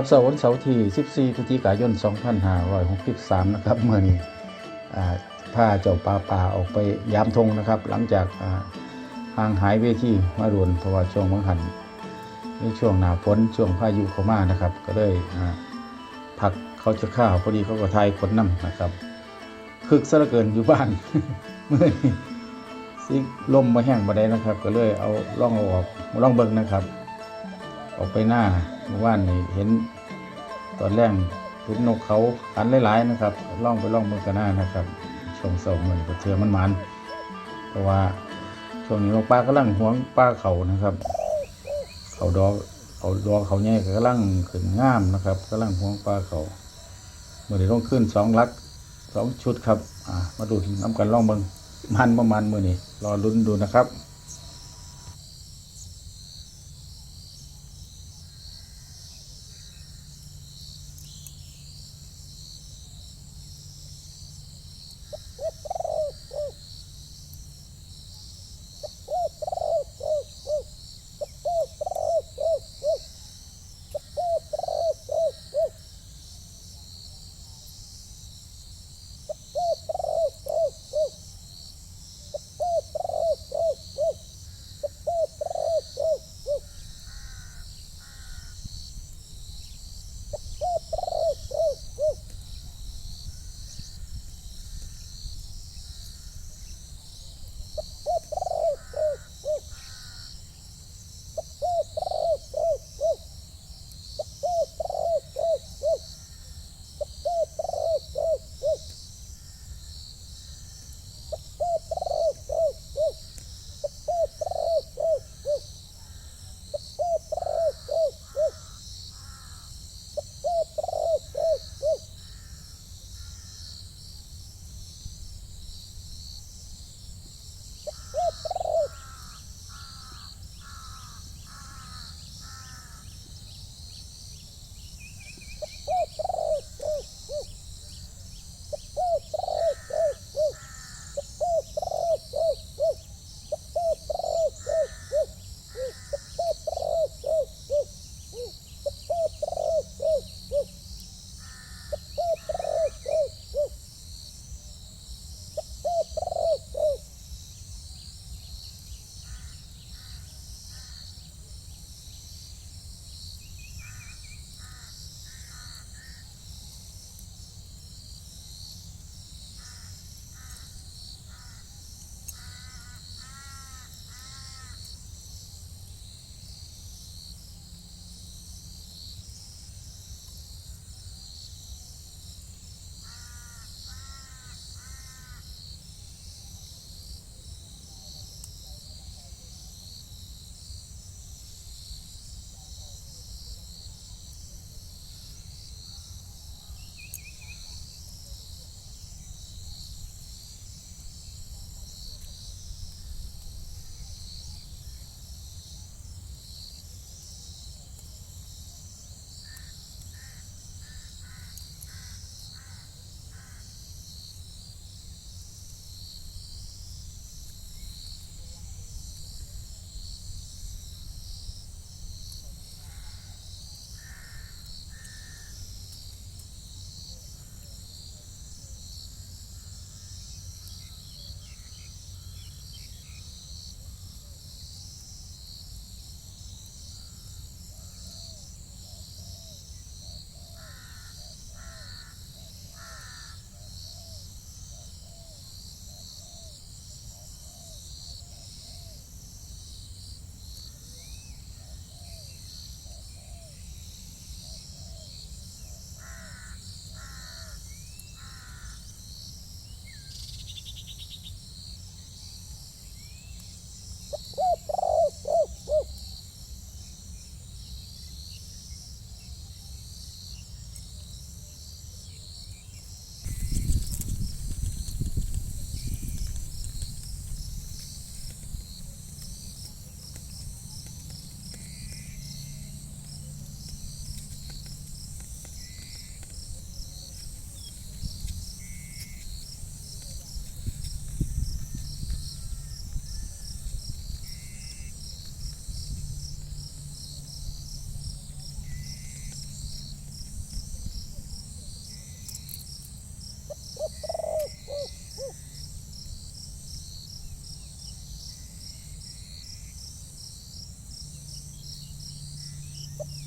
ครับเสาร์วันเสาร์ที่ 14พฤศจิกายน 2563 นะครับเมื่อนี้อ่าพาเจ้าปลาป่าออกไปยามทงนะครับ หลังจากห่างหายเวทีมาโดนเพราะว่าช่วงบังหันในช่วงหนาฝนช่วงพายุเข้ามานะครับ ก็เลยอ่าพักเขาจะข้าวพอดีเขาก็ทายคนน้ำนะครับคึกซะเหลือเกินอยู่บ้านเมื่อนี้สิลมมาแห้งมาได้นะครับ ก็เลยเอาล่องออกล่องเบิงนะครับ ออกไปหน้าเมื่อวานนี่เห็นตอนแรกเห็นนกเขาขันหลายๆนะครับล่องไปล่องเมืองกันหน้านะครับช่วงเสาร์มันก็เทือมันมันเพราะว่าช่วงนี้นกปลากำลังหวงปลาเขานะครับ เขาดอกเขาดอกเขาแย่ก็กำลังขึ้นงามนะครับกำลังหวงปลาเขาเมื่อนี้ต้องขึ้นสองลักสองชุดครับอ่ามาดูน้ำกันล่องเบิงมันประมาณมื่อนี้รอลุ้นดูนะครับ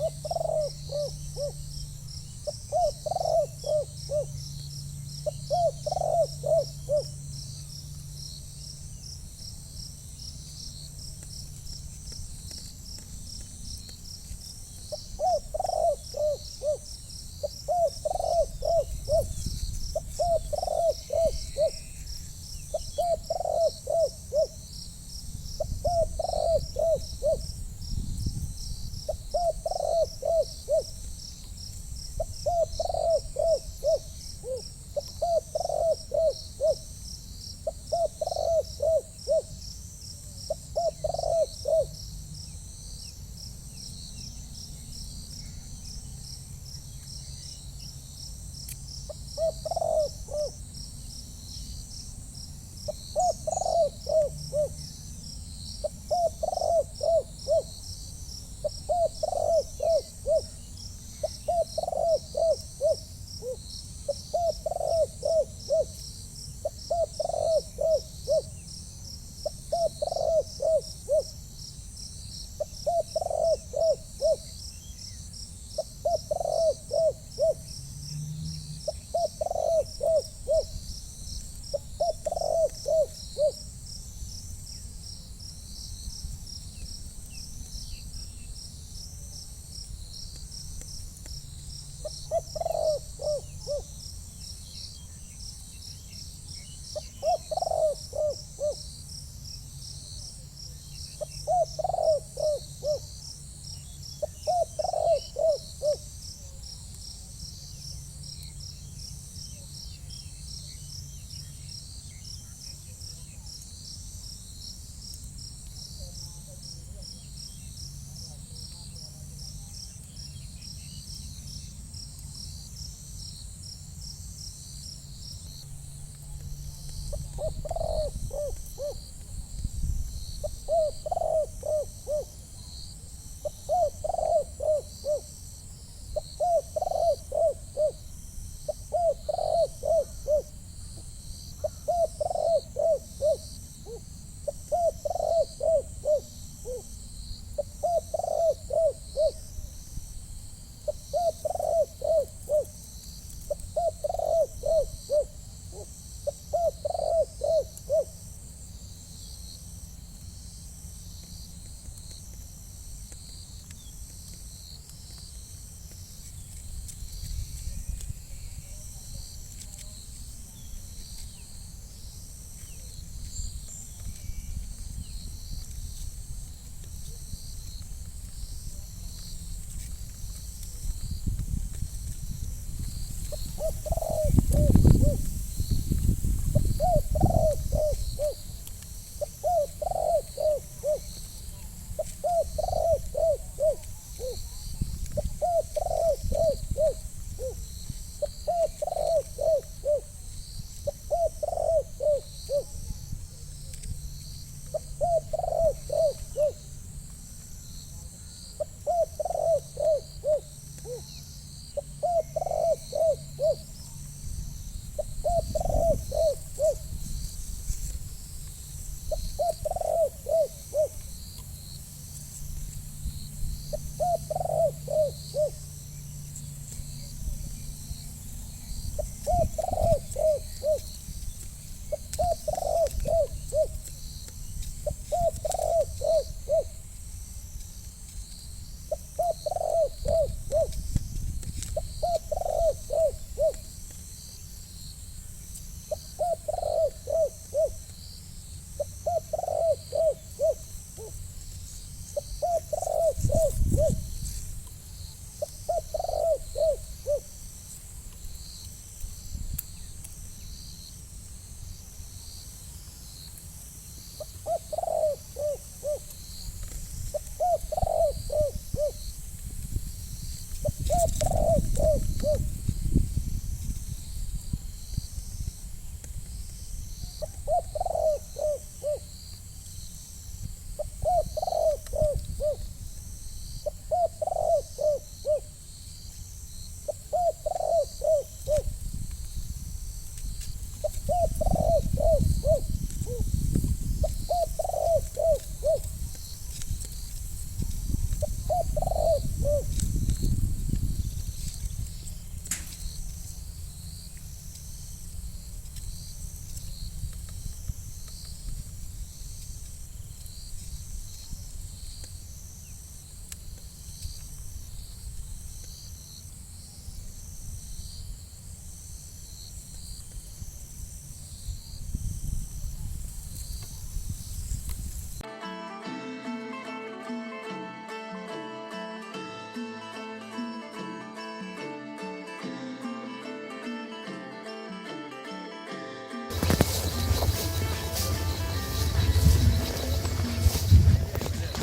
Ho, ho, ho, ho, ho.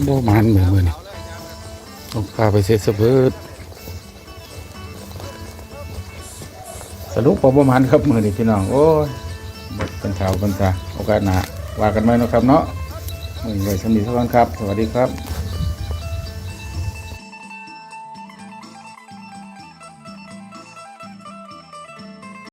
บ่หมานมือมือนี่ต้องพาไปเสียสะเบิดสรุปว่าบ่หมานครับมือนี่พี่น้อง โอ้ยเป็นข่าวเป็นตาโอกาสหนาว่ากันไหมนะครับเนาะมือนี้ไว้สมิธสักวันครับ สวัสดีครับ